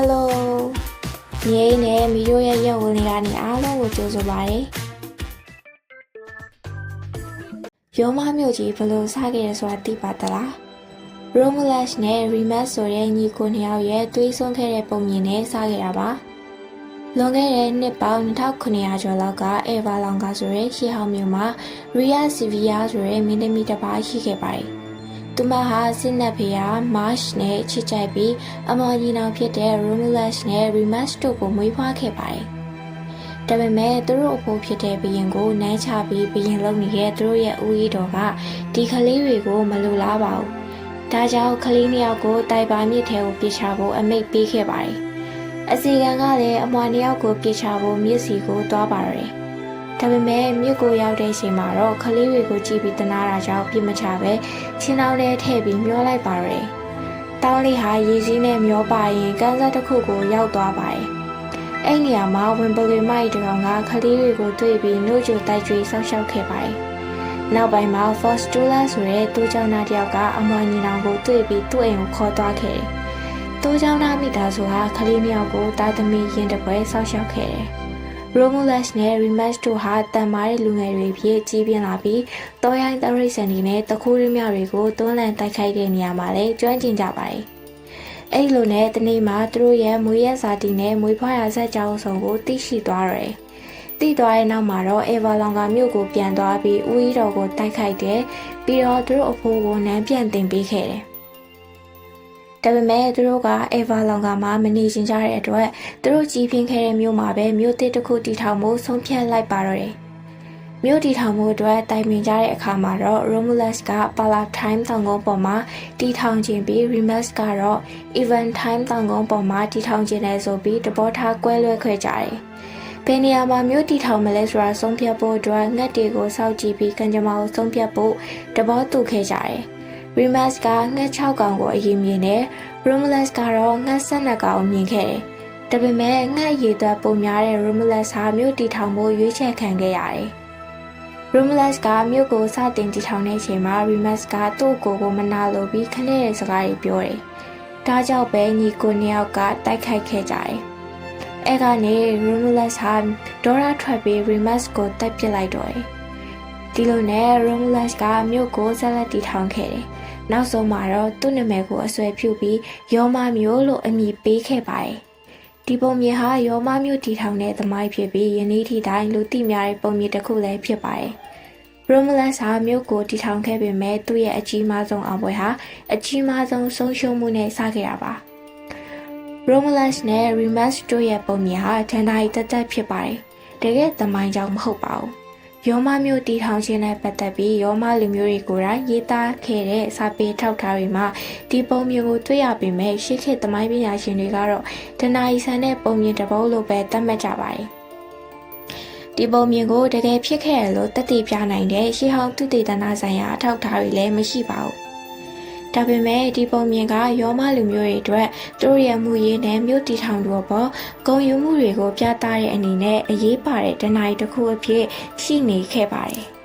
Hello မြေးနဲ့မီတို့ရဲ့ရုပ်ဝင်တွေကနေအားလုံးကိုကြိုဆိုပါရစေရောမမျိုးကြီးဘယ်လိုစခဲ့ရဆိုတာသိပါသလား Romulus နဲ့ Remus ဆိုတဲ့ညီကိုနှစ်ယောက်ရဲ့သွေးစွန်းခဲ့တဲ့ပုံမြင်နဲ့စခဲ့တာပါလွန်ခဲ့တဲ့နှစ်ပေါင်း2900ကျော်လောက်က Eva Longa ဆိုတဲ့ရှေးဟောင်းမြို့မှာ Ria Sivia ဆိုတဲ့မင်းသမီးတစ်ပါးရှိခဲ့ပါတယ်။ သူမဟာစစ်နက်ဖေယာ Marsh နဲ့ချစ်ကြိုက်ပြီးအမော်ကြီးနောင်ဖြစ်တဲ့ Romulus နဲ့ Remus တို့ကိုမွေးဖွားခဲ့ပါတယ်။ဒါပေမဲ့သူတို့အဖို့ဖြစ်တဲ့ဘရင်ကိုနမ်းချပြီးဘရင်လုံနေတဲ့သူတို့ရဲ့ဦးရီတော်ကဒီကလေးတွေကိုမလိုလားပါဘူး။ဒါကြောင့်ကလေးနှစ်ယောက်ကိုတိုင်ပါမြစ်ထဲကိုပြစ်ချဖို့အမိတ်ပေးခဲ့ပါတယ်။အစီကံကလည်းအမွာနှစ်ယောက်ကိုပြစ်ချဖို့မြစ်စီကိုတွားပါရတယ်။ ဒါပေမဲ့မြစ်ကိုရောက်တဲ့အချိန်မှာတော့ကလေးတွေကိုကြည့်ပြီးတနာတာကြောင့်ပြစ်မချပဲချင်းတောင်းထဲထည့်ပြီးမျောလိုက်ပါရတယ်။တောင်းလေးဟာရေကြီးနဲ့မျောပါရင်ကန်းစားတစ်ခုကိုရောက်သွားပါတယ်။အဲ့နေရာမှာဝင်ပလွေမိုက်တကောင်ကကလေးတွေကိုတွေ့ပြီးနှုတ်ကြိုတိုက်ကြွေဆောက်ရှောက်ခဲ့ပါတယ်။နောက်ပိုင်းမှာ Fostula ဆိုတဲ့တူးချောင်းသားတစ်ယောက်ကအမွာညီနောင်ကိုတွေ့ပြီးသူ့အိမ်ကိုခေါ်သွားခဲ့တယ်။တူးချောင်းသားမိသားစုဟာကလေးနှစ်ယောက်ကိုတာသမီရင်တပွဲဆောက်ရှောက်ခဲ့တယ်။ Romulus နဲ့ Remus တို့ဟာတန်မာတဲ့လူငယ်တွေဖြစ်ကြီးပြင်းလာပြီးတောရိုင်းတရိတ်ဆန်တွေနဲ့တခိုးရင်းမြတွေကိုတွန်းလှန်တိုက်ခိုက်တဲ့နေရာမှာလည်းကျွမ်းကျင်ကြပါတယ်။အဲ့လိုနဲ့တနေ့မှာသူတို့ရဲ့မွေးရက်စာတီနဲ့မွေးဖွားရာဆက်ကြောင်းဆောင်ကိုသိရှိသွားတယ်။သိသွားတဲ့နောက်မှာတော့ Everlong ကမြို့ကိုပြန်သွားပြီးဦးရီတော်ကိုတိုက်ခိုက်တယ်။ပြီးတော့သူတို့အဖိုးကိုနမ်းပြန်တင်ပေးခဲ့တယ်။ ဒါပေမဲ့သူတို့က Everlong ကမှမနေချင်ကြတဲ့အတွက်သူတို့ကြီးပြင်းခဲ့တဲ့မြို့မှာပဲမြို့သစ်တစ်ခုတည်ထောင်မှုဆုံးဖြတ်လိုက်ပါတော့တယ်။မြို့တည်ထောင်မှုအတွက်တိုင်ပင်ကြတဲ့အခါမှာတော့ Romulus က Palatine တောင်ကုန်းပေါ်မှာတည်ထောင်ခြင်းပြီး Remus ကတော့ Eventime တောင်ကုန်းပေါ်မှာတည်ထောင်ခြင်းလဲဆိုပြီးတဘောထားကွဲလွဲခဲ့ကြတယ်။ဘယ်နေရာမှာမြို့တည်ထောင်မလဲဆိုတာဆုံးဖြတ်ဖို့အတွက်ငှက်တွေကိုစောင့်ကြည့်ပြီးကံကြမ္မာကိုဆုံးဖြတ်ဖို့တဘောတူခဲ့ကြတယ်။ Remus ကငှက်6ကောင်ကိုအရင်မြင်တယ်။ Romulus ကတော့ငှက်12ကောင်မြင်ခဲ့တယ်။ဒါပေမဲ့ငှက်ရည်သွက်ပုံများတဲ့ Romulus ဟာမြို့တည်ထောင်ဖို့ရွေးချယ်ခံခဲ့ရတယ်။ Romulus ကမြို့ကိုစတင်တည်ထောင်တဲ့အချိန်မှာ Remus ကသူ့ကိုယ်ကိုမနာလိုပြီးခနဲ့တဲ့စကားတွေပြောတယ်။ဒါကြောင့်ပဲညီကိုနှစ်ယောက်ကတိုက်ခိုက်ခဲ့ကြတယ်။အဲကနေ Romulus ဟာဒေါ်ရာထွက်ပြီး Remus ကိုတိုက်ပစ်လိုက်တော့တယ်။ဒီလိုနဲ့ Romulus ကမြို့ကိုဆက်လက်တည်ထောင်ခဲ့တယ်။ နောက်ဆုံးမှာတော့သူ့နာမည်ကိုအဆွဲပြုပြီးယောမမျိုးလို့အမည်ပေးခဲ့ပါတယ်။ဒီပုံမြင်ဟာယောမမျိုးတည်ထောင်တဲ့သမိုင်းဖြစ်ပြီးယနေ့ထိတိုင်းလူသိများတဲ့ပုံမြင်တစ်ခုလည်းဖြစ်ပါတယ်။ Romulus ဟာမြို့ကိုတည်ထောင်ခဲ့ပေမဲ့သူ့ရဲ့အကြီးမားဆုံးအောင်ပွဲဟာအကြီးမားဆုံးဆုံးရှုံးမှုနဲ့စခဲ့တာပါ။ Romulus နဲ့ Remus တို့ရဲ့ပုံမြင်ဟာဒဏ္ဍာရီတက်တက်ဖြစ်ပါတယ်။တကယ်သမိုင်းကြောင်မဟုတ်ပါဘူး။ ယောမမျိုးတည်ထောင်ခြင်းနဲ့ပတ်သက်ပြီးယောမလူမျိုးတွေကိုယ်တိုင်ရေးသားခဲ့တဲ့စာပေထောက်ထားတွေမှာဒီပုံမြင်ကိုတွေ့ရပေမဲ့ရှေ့ခေတ်သမိုင်းပညာရှင်တွေကတော့ဒဏ္ဍာရီဆန်တဲ့ပုံမြင်တစ်ပုဒ်လို့ပဲသတ်မှတ်ကြပါတယ်။ဒီပုံမြင်ကိုတကယ်ဖြစ်ခဲ့ရလို့တည်တည်ပြနိုင်တဲ့ရှေးဟောင်းသူတေသနာဆိုင်ရာအထောက်အထားတွေလည်းမရှိပါဘူး။ ဒါပေမဲ့ဒီပုံမြင်ကယောမလူမျိုးတွေအတွက်သူတို့ရဲ့မှုရေးနဲ့မြို့တီထောင်တို့ပေါ်ဂုံယူမှုတွေကိုပြသတဲ့အနေနဲ့အရေးပါတဲ့တဏှာတစ်ခုအဖြစ်ရှိနေခဲ့ပါတယ်။